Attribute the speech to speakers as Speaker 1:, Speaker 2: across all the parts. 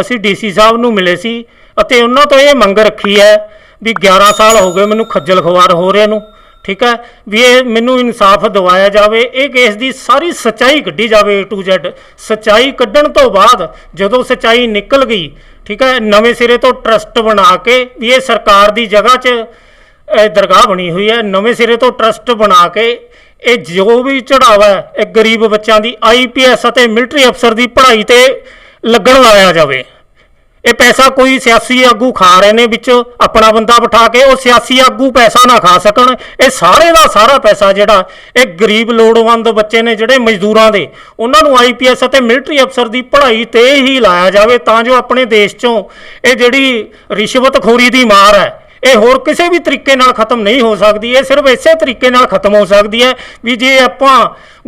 Speaker 1: ਅਸੀਂ ਡੀਸੀ ਸਾਹਿਬ ਨੂੰ ਮਿਲੇ ਸੀ ਅਤੇ ਉਹਨਾਂ ਤੋਂ ਇਹ ਮੰਗ ਰੱਖੀ ਹੈ ਵੀ 11 ਸਾਲ ਹੋ ਗਏ ਮੈਨੂੰ ਖੱਜਲ ਖਵਾਰ ਹੋ ਰਿਹਾ ਨੂੰ, ਠੀਕ ਹੈ? ਵੀ ਇਹ ਮੈਨੂੰ ਇਨਸਾਫ ਦਿਵਾਇਆ ਜਾਵੇ, ਇਹ ਕੇਸ ਦੀ ਸਾਰੀ ਸੱਚਾਈ ਕੱਢੀ ਜਾਵੇ A to Z ਸੱਚਾਈ ਕੱਢਣ ਤੋਂ ਬਾਅਦ ਜਦੋਂ ਸੱਚਾਈ ਨਿਕਲ ਗਈ, ਠੀਕ ਹੈ, ਨਵੇਂ ਸਿਰੇ ਤੋਂ ਟਰਸਟ ਬਣਾ ਕੇ ਵੀ ਇਹ ਸਰਕਾਰ ਦੀ ਜਗ੍ਹਾ 'ਚ ਦਰਗਾਹ ਬਣੀ ਹੋਈ ਹੈ, ਨਵੇਂ ਸਿਰੇ ਤੋਂ ਟਰਸਟ ਬਣਾ ਕੇ ਇਹ ਜੋ ਵੀ ਚੜਾਵਾ ਹੈ, ਇਹ ਗਰੀਬ ਬੱਚਿਆਂ ਦੀ ਆਈਪੀਐਸ ਅਤੇ ਮਿਲਟਰੀ ਅਫਸਰ ਦੀ ਪੜ੍ਹਾਈ ਤੇ ਲੱਗਣ ਲਾਇਆ ਜਾਵੇ। ਇਹ ਪੈਸਾ ਕੋਈ ਸਿਆਸੀ ਆਗੂ ਖਾ ਰਹੇ ਨੇ ਵਿੱਚ, ਆਪਣਾ ਬੰਦਾ ਬਿਠਾ ਕੇ ਉਹ ਸਿਆਸੀ ਆਗੂ ਪੈਸਾ ਨਾ ਖਾ ਸਕਣ। ਇਹ ਸਾਰੇ ਦਾ ਸਾਰਾ ਪੈਸਾ ਜਿਹੜਾ, ਇਹ ਗਰੀਬ ਲੋੜਵੰਦ ਬੱਚੇ ਨੇ ਜਿਹੜੇ ਮਜ਼ਦੂਰਾਂ ਦੇ। ਉਹਨਾਂ ਨੂੰ ਆਈਪੀਐਸ ਅਤੇ ਮਿਲਟਰੀ ਅਫਸਰ ਦੀ ਪੜ੍ਹਾਈ ਤੇ ਹੀ ਲਾਇਆ ਜਾਵੇ ਤਾਂ ਜੋ ਆਪਣੇ ਦੇਸ਼ 'ਚੋਂ ਇਹ ਜਿਹੜੀ ਰਿਸ਼ਵਤਖੋਰੀ ਦੀ ਮਾਰ ਹੈ ਇਹ ਹੋਰ ਕਿਸੇ ਵੀ ਤਰੀਕੇ ਨਾਲ ਖਤਮ ਨਹੀਂ ਹੋ ਸਕਦੀ, ਇਹ ਸਿਰਫ ਇਸੇ ਤਰੀਕੇ ਨਾਲ ਖਤਮ ਹੋ ਸਕਦੀ ਹੈ ਵੀ ਜੇ ਆਪਾਂ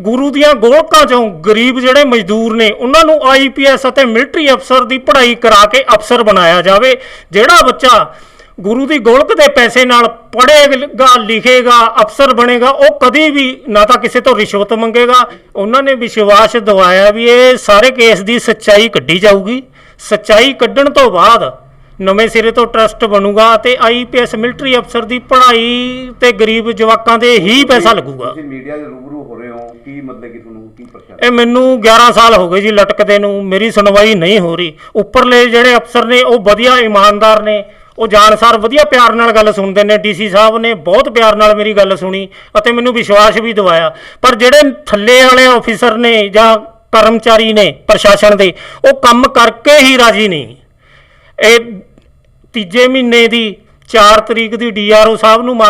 Speaker 1: ਗੁਰੂ ਦੀਆਂ ਗੋਲਕਾਂ ਚੋਂ ਗਰੀਬ ਜਿਹੜੇ ਮਜ਼ਦੂਰ ਨੇ, ਉਹਨਾਂ ਨੂੰ ਆਈਪੀਐਸ ਅਤੇ ਮਿਲਟਰੀ ਅਫਸਰ ਦੀ ਪੜ੍ਹਾਈ ਕਰਾ ਕੇ ਅਫਸਰ ਬਣਾਇਆ ਜਾਵੇ, ਜਿਹੜਾ ਬੱਚਾ ਗੁਰੂ ਦੀ ਗੋਲਕ ਦੇ ਪੈਸੇ ਨਾਲ ਪੜ੍ਹੇਗਾ, ਲਿਖੇਗਾ, ਅਫਸਰ ਬਣੇਗਾ, ਉਹ ਕਦੀ ਵੀ ਨਾ ਤਾਂ ਕਿਸੇ ਤੋਂ ਰਿਸ਼ਵਤ ਮੰਗੇਗਾ। ਉਹਨਾਂ ਨੇ ਵਿਸ਼ਵਾਸ ਦਿਵਾਇਆ ਵੀ ਇਹ ਸਾਰੇ ਕੇਸ ਦੀ ਸੱਚਾਈ ਕੱਢੀ ਜਾਊਗੀ। ਸੱਚਾਈ ਕੱਢਣ ਤੋਂ ਬਾਅਦ ਨਵੇਂ ਸਿਰੇ ਤੋਂ ਟਰਸਟ ਬਣੂਗਾ ਤੇ ਆਈਪੀਐਸ ਮਿਲਟਰੀ ਅਫਸਰ ਦੀ ਪੜ੍ਹਾਈ ਤੇ ਗਰੀਬ ਜਵਾਕਾਂ ਦੇ ਹੀ ਪੈਸਾ ਲੱਗੂਗਾ।
Speaker 2: ਤੁਸੀਂ ਮੀਡੀਆ ਦੇ ਰੂਬਰੂ ਹੋ ਰਹੇ ਹੋ। ਕੀ ਮਤਲਬ ਕਿ ਤੁਹਾਨੂੰ ਕੀ ਪਰੇਸ਼ਾਨੀ
Speaker 1: ਇਹ ਮੈਨੂੰ 11 ਸਾਲ ਹੋ ਗਏ ਜੀ ਲਟਕਦੇ ਨੂੰ। ਮੇਰੀ ਸੁਣਵਾਈ ਨਹੀਂ ਹੋ ਰਹੀ। ਉੱਪਰਲੇ ਜਿਹੜੇ ਅਫਸਰ ਨੇ ਉਹ ਵਧੀਆ ਇਮਾਨਦਾਰ ਨੇ। ਉਹ ਜਾਣਸਾਰ ਵਧੀਆ ਪਿਆਰ ਨਾਲ ਗੱਲ ਸੁਣਦੇ ਨੇ। ਡੀਸੀ ਸਾਹਿਬ ਨੇ ਬਹੁਤ ਪਿਆਰ ਨਾਲ ਮੇਰੀ ਗੱਲ ਸੁਣੀ ਅਤੇ ਮੈਨੂੰ ਵਿਸ਼ਵਾਸ ਵੀ ਦਿਵਾਇਆ। ਪਰ ਜਿਹੜੇ ਥੱਲੇ ਵਾਲੇ ਅਫੀਸਰ ਨੇ ਜਾਂ ਕਰਮਚਾਰੀ ਨੇ ਪ੍ਰਸ਼ਾਸਨ ਦੇ ਉਹ ਕੰਮ ਕਰਕੇ ਹੀ ਰਾਜੀ ਨਹੀਂ। ਇਹ ਤੀਜੇ ਮਹੀਨੇ ਦੀ 4 ਤਰੀਕ ਦੀ ਡੀਆਰਓ ਸਾਹਿਬ ਨੂੰ